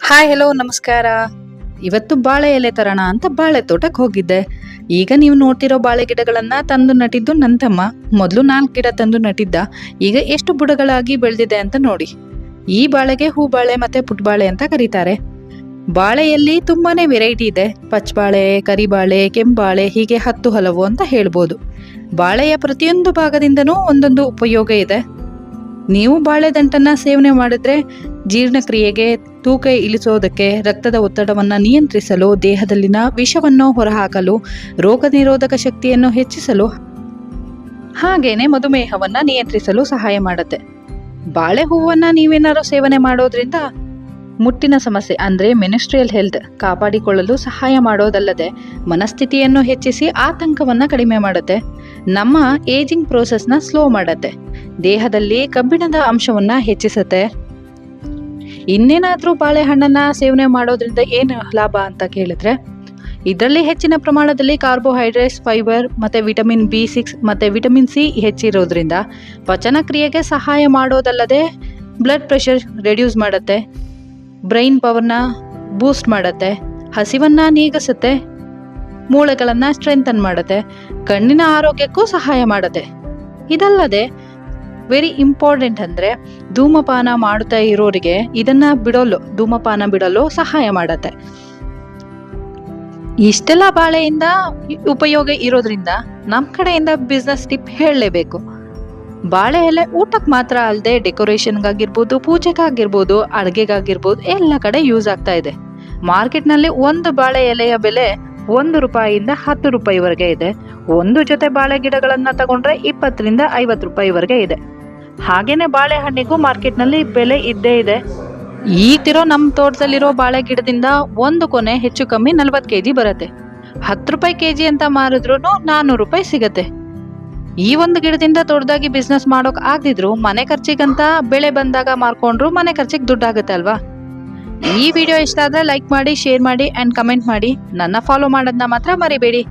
Hi hello ನಮಸ್ಕಾರ. ಇವತ್ತು ಬಾಳೆ ಎಲೆ ತರೋಣ ಅಂತ ಬಾಳೆ ತೋಟಕ್ಕೆ ಹೋಗಿದ್ದೆ. ಈಗ ನೀವು ನೋಡ್ತಿರೋ ಬಾಳೆ ಗಿಡಗಳನ್ನ ತಂದು ನಟಿದ್ದು ನನ್ನ ತಮ್ಮ ಮೊದಲು ನಾಲ್ಕು ಗಿಡ ತಂದು ನಟಿದ್ದ ಈಗ ಎಷ್ಟು ಬುಡಗಳಾಗಿ ಬೆಳೆದಿದೆ ಅಂತ ನೋಡಿ. ಈ ಬಾಳೆಗೆ ಹೂ ಬಾಳೆ ಮತ್ತೆ ಪುಟ್ಬಾಳೆ ಅಂತ ಕರೀತಾರೆ. ಬಾಳೆಯಲ್ಲಿ ತುಂಬಾನೇ ವೆರೈಟಿ ಇದೆ. ಪಚ್ಚಬಾಳೆ ಕರಿಬಾಳೆ, ಕೆಂಬಾಳೆ, ಹೀಗೆ ಹತ್ತು ಹಲವು ಅಂತ ಹೇಳ್ಬೋದು. ಬಾಳೆಯ ಪ್ರತಿಯೊಂದು ಭಾಗದಿಂದನೂ ಒಂದೊಂದು ಉಪಯೋಗ ಇದೆ. ನೀವು ಬಾಳೆದಂಟನ್ನ ಸೇವನೆ ಮಾಡಿದ್ರೆ ಜೀರ್ಣಕ್ರಿಯೆಗೆ ತೂಕ ಇಳಿಸೋದಕ್ಕೆ ರಕ್ತದ ಒತ್ತಡವನ್ನು ನಿಯಂತ್ರಿಸಲು, ದೇಹದಲ್ಲಿನ ವಿಷವನ್ನು ಹೊರಹಾಕಲು, ರೋಗ ನಿರೋಧಕ ಶಕ್ತಿಯನ್ನು ಹೆಚ್ಚಿಸಲು ಹಾಗೇನೆ ಮಧುಮೇಹವನ್ನು ನಿಯಂತ್ರಿಸಲು ಸಹಾಯ ಮಾಡುತ್ತೆ. ಬಾಳೆ ಹೂವನ್ನು ನೀವೇನಾರು ಸೇವನೆ ಮಾಡೋದ್ರಿಂದ ಮುಟ್ಟಿನ ಸಮಸ್ಯೆ, ಅಂದರೆ ಮೆನಿಸ್ಟ್ರಿಯಲ್ ಹೆಲ್ತ್ ಕಾಪಾಡಿಕೊಳ್ಳಲು ಸಹಾಯ ಮಾಡೋದಲ್ಲದೆ ಮನಸ್ಥಿತಿಯನ್ನು ಹೆಚ್ಚಿಸಿ ಆತಂಕವನ್ನು ಕಡಿಮೆ ಮಾಡುತ್ತೆ. ನಮ್ಮ ಏಜಿಂಗ್ ಪ್ರೋಸೆಸ್ನ ಸ್ಲೋ ಮಾಡುತ್ತೆ. ದೇಹದಲ್ಲಿ ಕಬ್ಬಿಣದ ಅಂಶವನ್ನು ಹೆಚ್ಚಿಸುತ್ತೆ. ಇನ್ನೇನಾದ್ರೂ ಬಾಳೆಹಣ್ಣನ್ನ ಸೇವನೆ ಮಾಡೋದ್ರಿಂದ ಏನು ಲಾಭ ಅಂತ ಕೇಳಿದ್ರೆ, ಇದರಲ್ಲಿ ಹೆಚ್ಚಿನ ಪ್ರಮಾಣದಲ್ಲಿ ಕಾರ್ಬೋಹೈಡ್ರೇಟ್ಸ್ ಫೈಬರ್ ಮತ್ತೆ ವಿಟಮಿನ್ ಬಿ ಸಿಕ್ಸ್ ಮತ್ತೆ ವಿಟಮಿನ್ ಸಿ ಹೆಚ್ಚಿರೋದ್ರಿಂದ ಪಚನ ಕ್ರಿಯೆಗೆ ಸಹಾಯ ಮಾಡೋದಲ್ಲದೆ ಬ್ಲಡ್ ಪ್ರೆಷರ್ ರೆಡ್ಯೂಸ್ ಮಾಡುತ್ತೆ ಬ್ರೈನ್ ಪವರ್ನ ಬೂಸ್ಟ್ ಮಾಡುತ್ತೆ, ಹಸಿವನ್ನ ನೀಗಿಸುತ್ತೆ, ಮೂಳೆಗಳನ್ನು ಸ್ಟ್ರೆಂಥನ್ ಮಾಡುತ್ತೆ, ಕಣ್ಣಿನ ಆರೋಗ್ಯಕ್ಕೂ ಸಹಾಯ ಮಾಡುತ್ತೆ. ಇದಲ್ಲದೆ ವೆರಿ ಇಂಪಾರ್ಟೆಂಟ್ ಅಂದರೆ ಧೂಮಪಾನ ಮಾಡುತ್ತಾ ಇರೋರಿಗೆ ಇದನ್ನ ಬಿಡಲು, ಧೂಮಪಾನ ಬಿಡಲು ಸಹಾಯ ಮಾಡುತ್ತೆ. ಇಷ್ಟೆಲ್ಲ ಬಾಳೆಯಿಂದ ಉಪಯೋಗ ಇರೋದ್ರಿಂದ ನಮ್ಮ ಕಡೆಯಿಂದ ಬಿಸ್ನೆಸ್ ಟಿಪ್ ಹೇಳಲೇಬೇಕು. ಬಾಳೆ ಎಲೆ ಊಟಕ್ಕೆ ಮಾತ್ರ ಅಲ್ಲದೆ ಡೆಕೋರೇಷನ್ಗಾಗಿರ್ಬೋದು, ಪೂಜೆಗಾಗಿರ್ಬೋದು, ಅಡುಗೆಗಾಗಿರ್ಬೋದು ಎಲ್ಲ ಕಡೆ ಯೂಸ್ ಆಗ್ತಾ ಇದೆ. ಮಾರ್ಕೆಟ್ನಲ್ಲಿ ಒಂದು ಬಾಳೆ ಎಲೆಯ ಬೆಲೆ ಒಂದು ರೂಪಾಯಿಯಿಂದ ಹತ್ತು ರೂಪಾಯಿವರೆಗೆ ಇದೆ. ಒಂದು ಜೊತೆ ಬಾಳೆ ಗಿಡಗಳನ್ನು ತಗೊಂಡ್ರೆ ಇಪ್ಪತ್ತರಿಂದ ಐವತ್ತು ರೂಪಾಯಿವರೆಗೆ ಇದೆ. ಹಾಗೇನೆ ಬಾಳೆಹಣ್ಣಿಗೂ ಮಾರ್ಕೆಟ್ನಲ್ಲಿ ಬೆಲೆ ಇದ್ದೇ ಇದೆ. ಈಗಿರೋ ನಮ್ಮ ತೋಟದಲ್ಲಿರೋ ಬಾಳೆ ಗಿಡದಿಂದ ಒಂದು ಕೊನೆ ಹೆಚ್ಚು ಕಮ್ಮಿ ನಲ್ವತ್ತು ಕೆಜಿ ಬರುತ್ತೆ. ಹತ್ತು ರೂಪಾಯಿ ಕೆಜಿ ಅಂತ ಮಾರಿದ್ರು ನಾನ್ನೂರು ರೂಪಾಯಿ ಸಿಗತ್ತೆ. ಈ ಒಂದು ಗಿಡದಿಂದ ದೊಡ್ಡದಾಗಿ ಬಿಸ್ನೆಸ್ ಮಾಡೋಕೆ ಆಗದಿದ್ರು ಮನೆ ಖರ್ಚಿಗಂತ ಬೆಳೆ ಬಂದಾಗ ಮಾರ್ಕೊಂಡ್ರು ಮನೆ ಖರ್ಚಿಗೆ ದುಡ್ಡು ಆಗುತ್ತೆ ಅಲ್ವಾ? ಈ ವಿಡಿಯೋ ಇಷ್ಟ ಆದ್ರೆ ಲೈಕ್ ಮಾಡಿ ಶೇರ್ ಮಾಡಿ ಅಂಡ್ ಕಮೆಂಟ್ ಮಾಡಿ. ನನ್ನ ಫಾಲೋ ಮಾಡೋದನ್ನ ಮಾತ್ರ ಮರಿಬೇಡಿ.